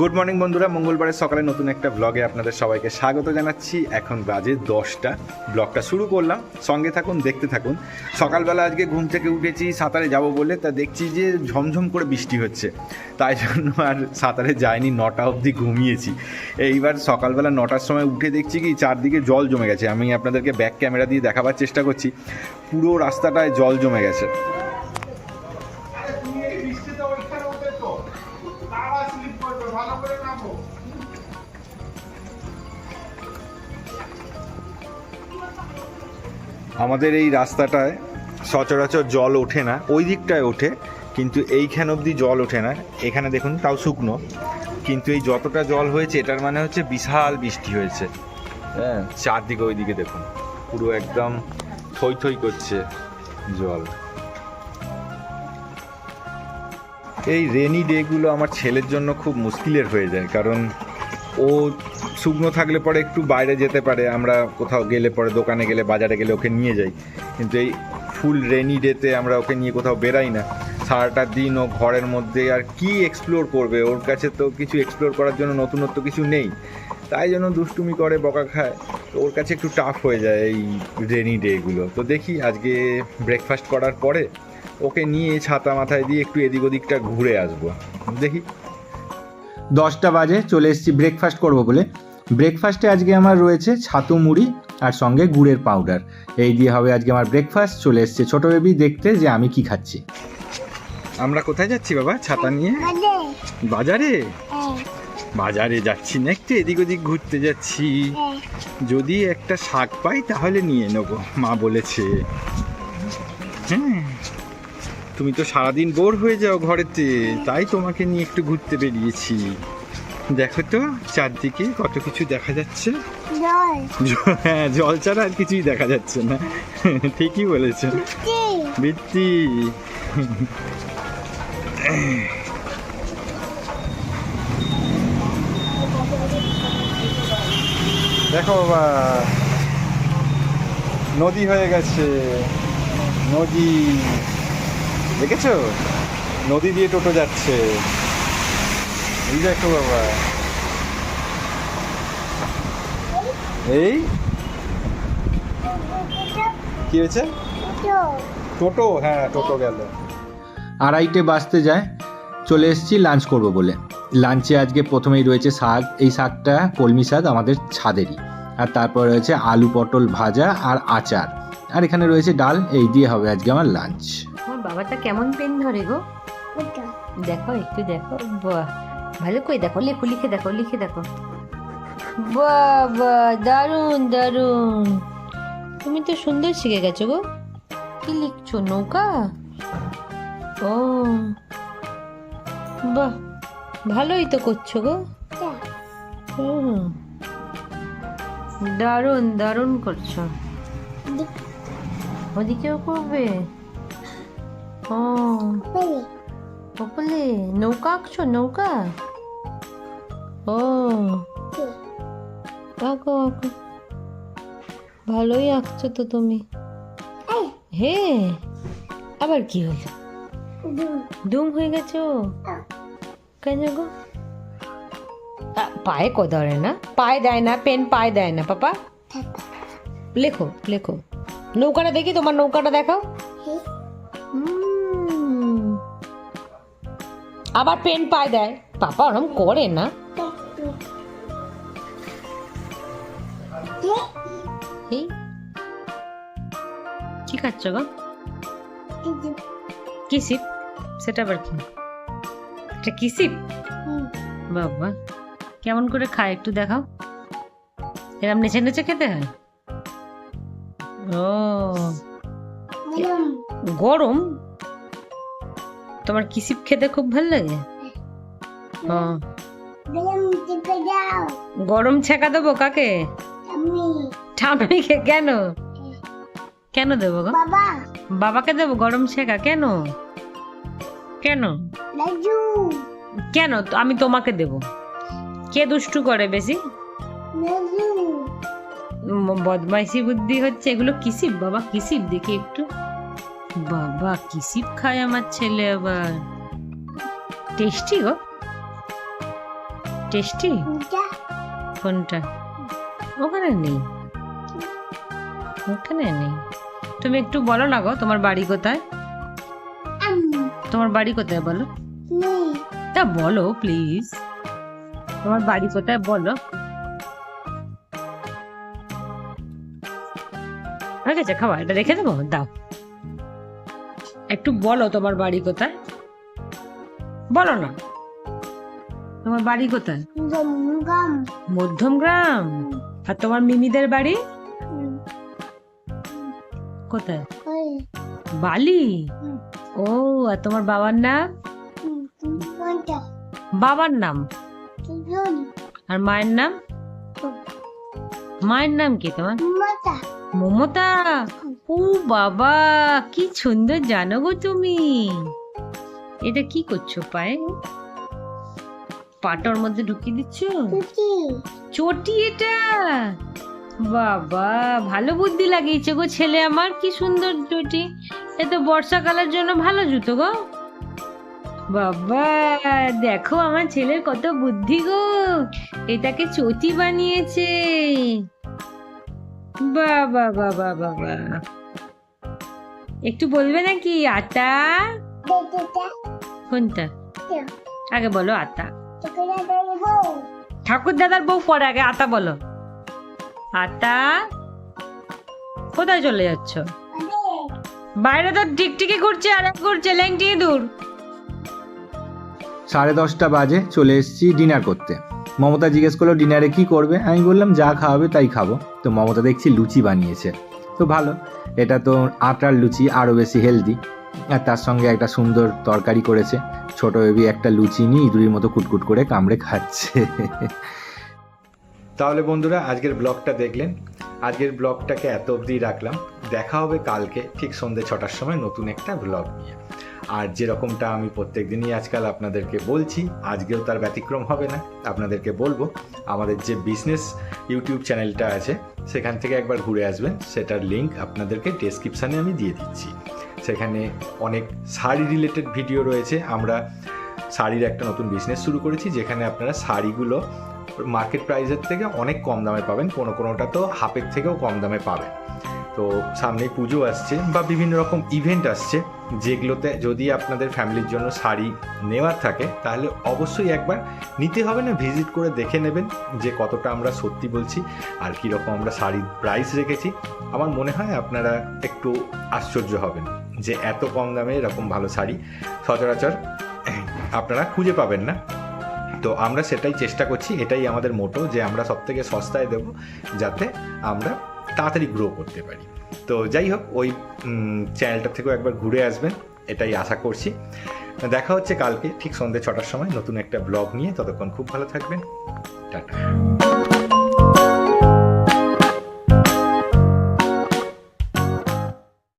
Good morning বন্ধুরা। মঙ্গলবারের সকালে নতুন একটা ব্লগে আপনাদের সবাইকে স্বাগত জানাচ্ছি। এখন বাজে দশটা। ব্লগটা শুরু করলাম। সঙ্গে থাকুন, দেখতে থাকুন। সকালবেলা আজকে ঘুম থেকে উঠেছি, সাঁতারে যাব বলে। তা দেখছি যে ঝমঝম করে বৃষ্টি হচ্ছে। তাই জন্য আর সাঁতারে যায়নি নটা অবধি ঘুমিয়েছি। এইবার সকালবেলা নটার সময় উঠে দেখছি কি, চারদিকে জল জমে গেছে। আমি আপনাদেরকে ব্যাক ক্যামেরা দিয়ে দেখাবার চেষ্টা করছি। পুরো রাস্তাটায় জল জমে গেছে। আমাদের এই রাস্তাটায় সচরাচর জল ওঠে না, ওই দিকটায় ওঠে, কিন্তু এইখান অবধি জল ওঠে না। এখানে দেখুন তাও শুকনো, কিন্তু এই যতটা জল হয়েছে, এটার মানে হচ্ছে বিশাল বৃষ্টি হয়েছে। হ্যাঁ চারদিকে ওইদিকে দেখুন, পুরো একদম থই থই করছে জল। এই রেনি ডেগুলো আমার ছেলের জন্য খুব মুশকিলের হয়ে যায়, কারণ ও শুকনো থাকলে পরে একটু বাইরে যেতে পারে, আমরা কোথাও গেলে পরে দোকানে গেলে, বাজারে গেলে ওকে নিয়ে যাই। কিন্তু এই ফুল রেনি ডেতে আমরা ওকে নিয়ে কোথাও বেরাই না। সারাটা দিন ও ঘরের মধ্যে আর কি এক্সপ্লোর করবে? ওর কাছে তো কিছু এক্সপ্লোর করার জন্য নতুনত্ব কিছু নেই। তাই জন্য দুষ্টুমি করে, বকা খায়। তো ওর কাছে একটু টাফ হয়ে যায় এই রেনি ডেগুলো তো দেখি আজকে ব্রেকফাস্ট করার পরে ওকে নিয়ে ছাতা মাথায় দিয়ে একটু এদিক ওদিকটা ঘুরে আসব। দেখি। দশটা বাজে চলে এসেছি ব্রেকফাস্ট করব বলে। ব্রেকফাস্টে আজকে আমার রয়েছে ছাতু মুড়ি আর সঙ্গে গুড়ের পাউডার এই দিয়ে হবে আজকে আমার ব্রেকফাস্ট চলে এসছে ছোটো বেবি দেখতে যে আমি কি খাচ্ছি। আমরা কোথায় যাচ্ছি বাবা? ছাতা নিয়ে? বাজারে। বাজারে? যাচ্ছি না একটু এদিক ওদিক ঘুরতে যাচ্ছি। যদি একটা শাক পাই তাহলে নিয়ে নেব মা বলেছে। হ্যাঁ। তুমি তো সারাদিন বোর হয়ে যাও ঘরেতে তাই তোমাকে নিয়ে একটু ঘুরতে বেরিয়েছি। দেখো তো চারদিকে কত কিছু দেখা যাচ্ছে। হ্যাঁ জল ছাড়া আর কিছুই দেখা যাচ্ছে না। ঠিকই বলেছ। বৃত্তি দেখো বাবা নদী হয়ে গেছে। নদী। দেখেছ? নদী দিয়ে টোটো যাচ্ছে। এই দেখো বাবা। এই? কি হয়েছে? টোটো। হ্যাঁ টোটো গেল। আড়াইটে বাজতে যায়। চলে এসেছি লাঞ্চ করব বলে। লাঞ্চে আজকে প্রথমেই রয়েছে শাক। এই শাকটা কলমি শাক আমাদের ছাদেরই। আর তারপর রয়েছে আলু পটল ভাজা আর আচার। আর এখানে রয়েছে ডাল। এই দিয়ে হবে আজকে আমার লাঞ্চ। আমার বাবাটা কেমন পেন ধরে গো? দেখো একটু দেখো। বাহ ভালো করে দেখো লেখো লিখে দেখো লিখে দেখো। বাহ বাহ দারুণ দারুণ। তুমি তো সুন্দর শিখে গেছো গো। কি লিখছো নৌকা? ও। বাহ ভালোই তো করছ গো। দারুণ দারুণ করছ। ওদিকেও করবে? ও। ওপলে নৌকা আঁকছো নৌকা? ও। আঁকো আঁকো ভালোই আঁকছো তো তুমি। হে আবার কি হলো? দুম। হয়ে গেছো? কেন গো? পায়ে কো ধরে না? পায়ে দেয় না পেন পায়ে দেয় না পাপা। লেখো লেখো। নৌকাটা দেখি তোমার নৌকাটা দেখাও। আবার পেন পায়ে দেয়। পাপা ওরম করে না। এই কি খাচ্ছ গো? কিসিপ? সেটা আবার কি? এটা কিসিপ? বাবা কেমন করে খায় একটু দেখাও। এরম নেচে নেচে খেতে হয়? ও। গরম? তোমার কিসিপ খেতে খুব ভালো লাগে? ও গরম ছেঁকা দেবো কাকে? ঠাম্মিকে কেন? কেন দেবো গো? বাবাকে দেবো গরম ছেঁকা? কেন? কেন? কেন? আমি তোমাকে দেব। কে দুষ্টু করে বেশি? বদমাইশি বুদ্ধি হচ্ছে। এগুলো কিসিপ বাবা কিসিপ দেখি একটু। বাবা কিসিপ খায় আমার ছেলে আবার? টেস্টি গো। টেস্টি? কোনটা? ওখানে নেই। ওখানে নেই। তুমি একটু বলো না গো তোমার বাড়ি কোথায়? তোমার বাড়ি কোথায় বলো? তা বলো প্লিজ। তোমার বাড়ি কোথায় বলো? হয়ে গেছে খাবার এটা রেখে দেবো? দাও। একটু বলো তোমার বাড়ি কোথায়? বলো না। তোমার বাড়ি কোথায়? মধ্যম গ্রাম আর তোমার মিমিদের বাড়ি? কোথায়? বালি। ও আর তোমার বাবার নাম? বাবার নাম? আর মায়ের নাম? মায়ের নাম কি তোমার? মমতা? ও বাবা কি সুন্দর জানো গো তুমি। এটা কি করছ পায়ে? পাটার মধ্যে ঢুকিয়ে দিচ্ছ? চটি। এটা? বাবা ভালো বুদ্ধি লাগিয়েছে গো ছেলে আমার কি সুন্দর চটি। এ তো বর্ষাকালের জন্য ভালো জুতো গো। বাবা দেখো আমার ছেলের কত বুদ্ধি গো। এটাকে চটি বানিয়েছে। বাবা বাবা বাবা। একটু বলবে নাকি আটা? কোনটা? আগে বলো আটা। ঠাকুর দাদার বউ পরে আগে আতা বলো। আতা কোথায় চলে যাচ্ছ? বাইরে তো টিকটিকি ঘুরছে আর ঘুরছে ল্যাংটি দূর সাড়ে দশটা বাজে চলে এসেছি ডিনার করতে। মমতা জিজ্ঞেস করল ডিনারে কি করবে? আমি বললাম যা খাওয়াবে তাই খাব। তো মমতা দেখছি লুচি বানিয়েছে। তো ভালো। এটা তো আটার লুচি আরও বেশি হেলদি আর তার সঙ্গে একটা সুন্দর তরকারি করেছে। ছোট বেবি একটা লুচি নিয়ে ইঁদুরির মতো কুটকুট করে কামড়ে খাচ্ছে। তাহলে বন্ধুরা, আজকের ব্লগটা দেখলেন। আজকের ব্লগটাকে এত অবধি রাখলাম। দেখা হবে কালকে, ঠিক সন্ধ্যে ছটার সময় নতুন একটা ব্লগ নিয়ে। আর যেরকমটা আমি প্রত্যেক দিনই আজকাল আপনাদেরকে বলছি, আজকেও তার ব্যতিক্রম হবে না। আপনাদেরকে বলব, আমাদের যে বিজনেস ইউটিউব চ্যানেলটা আছে, সেখান থেকে একবার ঘুরে আসবেন। সেটার লিংক আপনাদেরকে ডেসক্রিপশানে আমি দিয়ে দিচ্ছি। সেখানে অনেক শাড়ি রিলেটেড ভিডিও রয়েছে। আমরা শাড়ির একটা নতুন বিজনেস শুরু করেছি, যেখানে আপনারা শাড়িগুলো মার্কেট প্রাইসের থেকে অনেক কম দামে পাবেন। কোনো কোনোটা তো হাফের থেকেও কম দামে পাবেন। তো সামনেই পুজো আসছে বা বিভিন্ন রকম ইভেন্ট আসছে, যেগুলোতে যদি আপনাদের ফ্যামিলির জন্য শাড়ি নেওয়ার থাকে, তাহলে অবশ্যই একবার নিতে হবে না ভিজিট করে দেখে নেবেন যে কতটা আমরা সত্যি বলছি আর কীরকম আমরা শাড়ির প্রাইস রেখেছি। আমার মনে হয় আপনারা একটু আশ্চর্য হবেন যে এত কম দামে এরকম ভালো শাড়ি সচরাচর আপনারা খুঁজে পাবেন না। তো আমরা সেটাই চেষ্টা করছি, এটাই আমাদের মোটো যে আমরা সব থেকে সস্তায় দেবো যাতে আমরা তাড়াতাড়ি গ্রো করতে পারি। তো যাই হোক, ওই চ্যানেলটা থেকেও একবার ঘুরে আসবেন, এটাই আশা করছি। দেখা হচ্ছে কালকে, ঠিক সন্ধ্যে ছটার সময়, নতুন একটা ব্লগ নিয়ে। ততক্ষণ খুব ভালো থাকবেন। টাটা।